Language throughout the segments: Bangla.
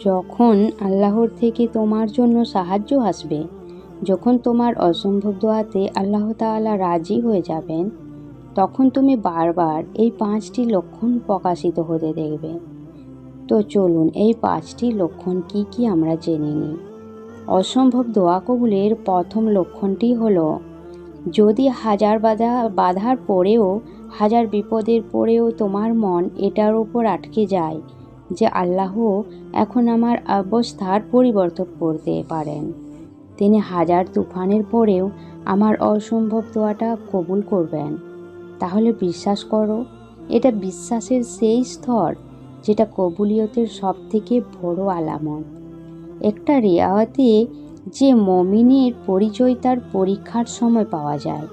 যখন আল্লাহর থেকে তোমার জন্য সাহায্য আসবে, যখন তোমার অসম্ভব দোয়াতে আল্লাহ তাআলা রাজি হয়ে যাবেন, তখন তুমি বারবার এই পাঁচটি লক্ষণ প্রকাশিত হতে দেখবে। তো চলুন, এই পাঁচটি লক্ষণ কি কি আমরা জেনে নিই। অসম্ভব দোয়া কবুলের প্রথম লক্ষণটি হলো, যদি হাজার বাধা, বাধার পরেও, হাজার বিপদের পরেও তোমার মন এটার উপর আটকে যায় যে আল্লাহ এখন আমার অবস্থার পরিবর্তন করতে পারেন। তিনি হাজার তুফানের পরেও আমার অসম্ভব দোয়াটা কবুল করবেন। তাহলে বিশ্বাস করো, এটা বিশ্বাসের সেই স্তর যেটা কবুলিয়তের সব থেকে বড় আলামত। একটা রেয়াতে যে মমিনের পরিচয় তার পরীক্ষার সময় পাওয়া যায়।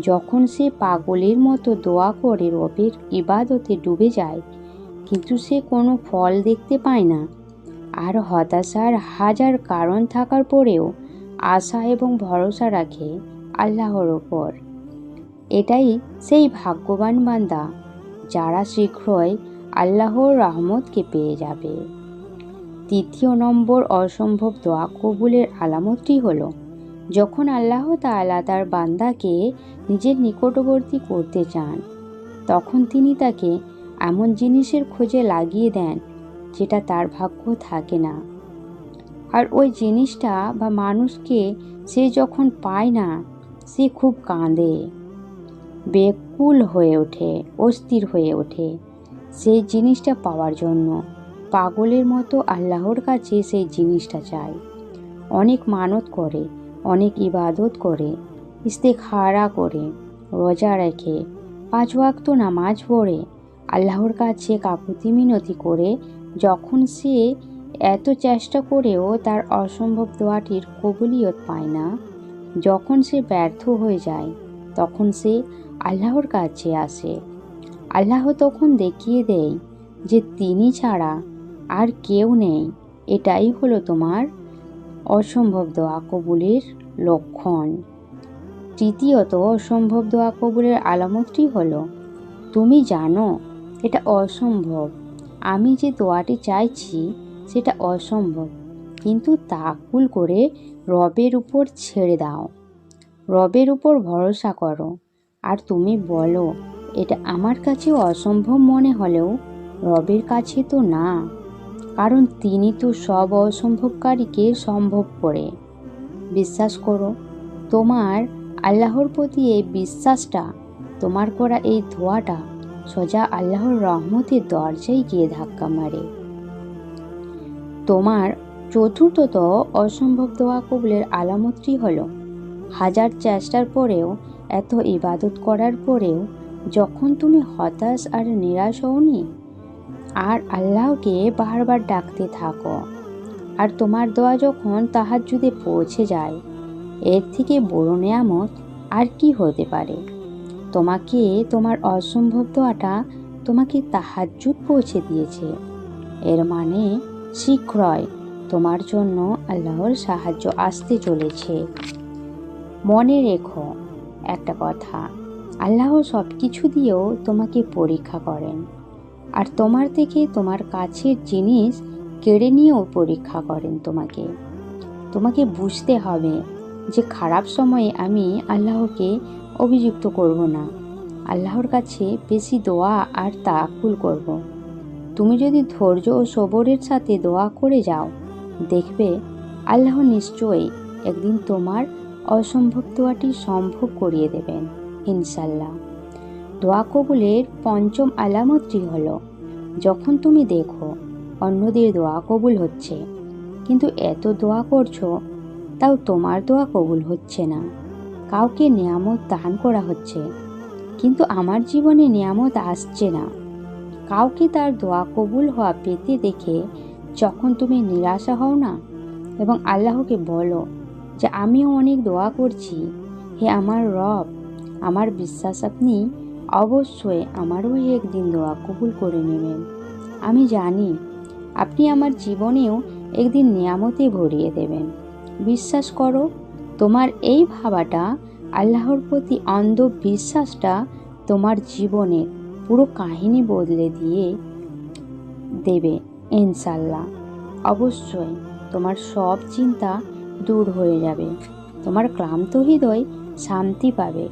যখন সে পাগলের মতো দোয়া করে রবের ইবাদতে ডুবে যায় কিন্তু সে কোনো ফল দেখতে পায় না। আর হতাশার হাজার কারণ থাকার পরেও আশা এবং ভরসা রাখে আল্লাহর ওপর। এটাই সেই ভাগ্যবান বান্দা, যারা শীঘ্রই আল্লাহর রহমতকে পেয়ে যাবে। তৃতীয় নম্বর অসম্ভব দোয়া কবুলের আলামতটি হলো, যখন আল্লাহ তাআলা তার বান্দাকে নিজের নিকটবর্তী করতে চান, তখন তিনি তাকে এমন জিনিসের খোঁজে লাগিয়ে দেন যেটা তার ভাগ্য থাকে না। আর ওই জিনিসটা বা মানুষকে সে যখন পায় না, সে খুব কাঁদে। বেকুল হয়ে ওঠে, অস্থির হয়ে ওঠে সেই জিনিসটা পাওয়ার জন্য। পাগলের মতো আল্লাহর কাছে সেই জিনিসটা চায়। অনেক মানত করে, অনেক ইবাদত করে, ইস্তেখারা করে, রোজা রেখে, পাঁচ ওয়াক্ত নামাজ পড়ে আল্লাহর কাছে কাকুতি মিনতি করে, যখন সে এত চেষ্টা করেও তার অসম্ভব দোয়াটির কবুলিয়ত পায় না, যখন সে ব্যর্থ হয়ে যায়, তখন সে আল্লাহর কাছে আসে। আল্লাহ তখন দেখিয়ে দেয় যে তিনি ছাড়া আর কেউ নেই। এটাই হলো তোমার অসম্ভব দোয়া কবুলের লক্ষণ। তৃতীয়ত, অসম্ভব দোয়া কবুলের আলামতটি হলো, তুমি জানো এটা অসম্ভব। আমি যে দোয়াটি চাইছি, সেটা অসম্ভব। কিন্তু তাকুল করে রবের উপর ছেড়ে দাও। রবের উপর ভরসা করো। আর তুমি বলো, এটা আমার কাছে অসম্ভব মনে হলেও রবের কাছে তো না। কারণ তিনি তো সব অসম্ভবকারীকে সম্ভব করে। বিশ্বাস করো, তোমার আল্লাহর প্রতি এই বিশ্বাসটা, তোমার করা এই ধোয়াটা সোজা আল্লাহর রহমতের দরজায় গিয়ে ধাক্কা মারে। তোমার চতুর্থত অসম্ভব দোয়া কবুলের আলামতটি হল, হাজার চেষ্টার পরেও, এত ইবাদত করার পরেও, যখন তুমি হতাশ আর নিরাশ হওনি, আর আল্লাহকে বারবার ডাকতে থাকো, আর তোমার দোয়া যখন তাহার যদি পৌঁছে যায়, এর থেকে বড় নেয়ামত আর কি হতে পারে? তোমাকে তোমার অসম্ভব দোয়াটা তোমাকে তাহাজ্জুদ পৌঁছে দিয়েছে। এর মানে শীঘ্রই তোমার জন্য আল্লাহর সাহায্য আসতে চলেছে। মনে রেখো একটা কথা, আল্লাহ সব কিছু দিয়েও তোমাকে পরীক্ষা করেন, আর তোমার থেকে তোমার কাছের জিনিস কেড়ে নিয়েও পরীক্ষা করেন তোমাকে। তোমাকে বুঝতে হবে যে খারাপ সময়ে আমি আল্লাহকে অভিযুক্ত করব না। আল্লাহর কাছে বেশি দোয়া আর তাকুল করব। তুমি যদি ধৈর্য ও সবরের সাথে দোয়া করে যাও, দেখবে আল্লাহ নিশ্চয়ই একদিন তোমার অসম্ভব দোয়াটি সম্ভব করিয়ে দেবেন ইনশাল্লাহ দোয়া কবুলের পঞ্চম আলামতটি হলো, যখন তুমি দেখো অন্যদের দোয়া কবুল হচ্ছে, কিন্তু এত দোয়া করছ, তাও তোমার দোয়া কবুল হচ্ছে না। কাউকে নিয়ামত দান করা হচ্ছে। কিন্তু আমার জীবনে নিয়ামত আসছে না। কাউকে তার দোয়া কবুল হওয়া পেতে দেখে যখন তুমি নিরাশা হও না এবং আল্লাহকে বলো যে, আমিও অনেক দোয়া করছি। হে আমার রব, আমার বিশ্বাস আপনি অবশ্যই আমারও একদিন দোয়া কবুল করে নেবেন। আমি জানি আপনি আমার জীবনেও একদিন নিয়ামতে ভরিয়ে দেবেন। বিশ্বাস করো তোমার এই ভাবাটা, আল্লাহর প্রতি অন্ধ বিশ্বাসটা তোমার জীবনের পুরো কাহিনী বদলে দিয়ে দেবে ইনশাল্লাহ অবশ্যই তোমার সব চিন্তা দূর হয়ে যাবে। তোমার ক্লান্ত হৃদয় শান্তি পাবে।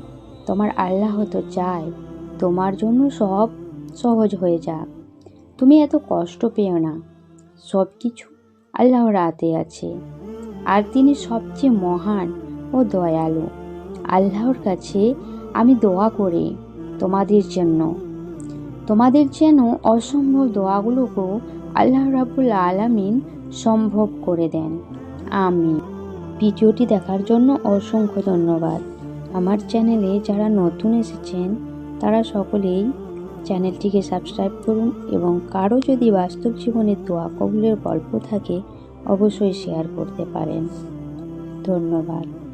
তোমার আল্লাহ তো চায় তোমার জন্য সব সহজ হয়ে যাক। তুমি এত কষ্ট পেও না। সব কিছু আল্লাহর হাতে আছে। আর তিনি সবচেয়ে মহান ও দয়ালু। আল্লাহর কাছে আমি দোয়া করি তোমাদের জন্য। তোমাদের যেন অসম্ভব দোয়াগুলোকেও আল্লাহ রাবুল আলামিন সম্ভব করে দেন। আমি ভিডিওটি দেখার জন্য অসংখ্য ধন্যবাদ। আমার চ্যানেলে যারা নতুন এসেছেন, তারা সকলেই চ্যানেলটিকে সাবস্ক্রাইব করুন এবং কারও যদি বাস্তব জীবনের দোয়া কবুলের গল্প থাকে অবশ্যই শেয়ার করতে পারেন। ধন্যবাদ।